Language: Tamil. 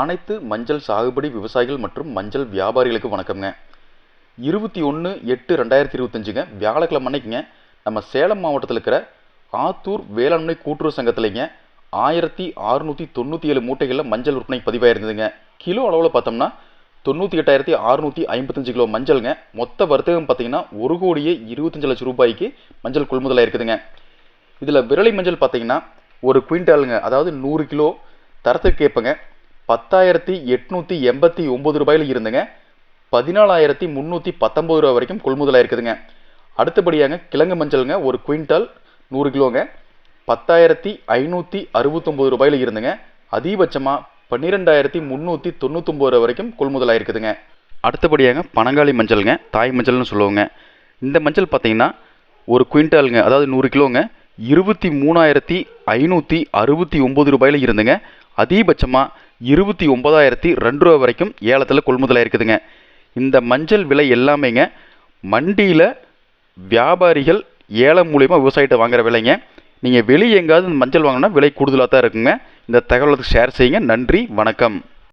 அனைத்து மஞ்சள் சாகுபடி விவசாயிகள் மற்றும் மஞ்சள் வியாபாரிகளுக்கு வணக்கம்ங்க. இருபத்தி ஒன்று எட்டு ரெண்டாயிரத்தி இருபத்தஞ்சுங்க. வியாழக்கிழமை அன்னைக்குங்க நம்ம சேலம் மாவட்டத்தில் இருக்கிற ஆத்தூர் வேளாண்மை கூட்டுறவு சங்கத்திலைங்க ஆயிரத்தி அறுநூற்றி தொண்ணூற்றி ஏழு மூட்டைகளில் மஞ்சள் விற்பனை பதிவாயிருந்ததுங்க. கிலோ அளவில் பார்த்தோம்னா தொண்ணூற்றி எட்டாயிரத்தி அறுநூற்றி ஐம்பத்தஞ்சு கிலோ மஞ்சள்ங்க. மொத்த வர்த்தகம் பார்த்தீங்கன்னா ஒரு கோடியே இருபத்தஞ்சு லட்சம் ரூபாய்க்கு மஞ்சள் கொள்முதலாக இருக்குதுங்க இதில் விரலை மஞ்சள் பார்த்தீங்கன்னா ஒரு குவிண்டாலுங்க அதாவது நூறு கிலோ தரத்துக்கு கேட்பங்க பத்தாயிரத்தி எட்நூற்றி எண்பத்தி ஒம்பது ரூபாயில் இருந்துங்க. பதினாலாயிரத்தி முந்நூற்றி பத்தொம்பது ரூபா வரைக்கும் கொள்முதலாக இருக்குதுங்க. அடுத்தபடியாங்க கிழங்கு மஞ்சள்ங்க ஒரு குவிண்டால் நூறு கிலோங்க. பத்தாயிரத்தி ஐநூற்றி அறுபத்தொம்பது ரூபாயில் இருந்துங்க. அதிகபட்சமாக பன்னிரெண்டாயிரத்தி முந்நூற்றி தொண்ணூற்றொம்பது ரூபா வரைக்கும் கொள்முதலாக இருக்குதுங்க. அடுத்தபடியாங்க பனங்காளி மஞ்சள்ங்க தாய் மஞ்சள்னு சொல்லுவோங்க. இந்த மஞ்சள் பார்த்தீங்கன்னா ஒரு குவிண்டாலுங்க அதாவது நூறு கிலோங்க இருபத்தி மூணாயிரத்தி ஐநூற்றி அறுபத்தி ஒம்பது ரூபாயில் இருந்துங்க. அதிகபட்சமாக இருபத்தி ஒம்பதாயிரத்தி ரெண்டு ரூபா வரைக்கும் ஏலத்தில் கொள்முதலாக இருக்குதுங்க இந்த மஞ்சள் விலை எல்லாமேங்க மண்டியில் வியாபாரிகள் ஏலம் மூலியமாக விவசாயிகிட்ட வாங்குற விலைங்க. நீங்கள் வெளியே எங்காவது இந்த மஞ்சள் வாங்கினா விலை கூடுதலாக தான் இருக்குங்க. இந்த தகவலுக்கு ஷேர் செய்யுங்க. நன்றி வணக்கம்.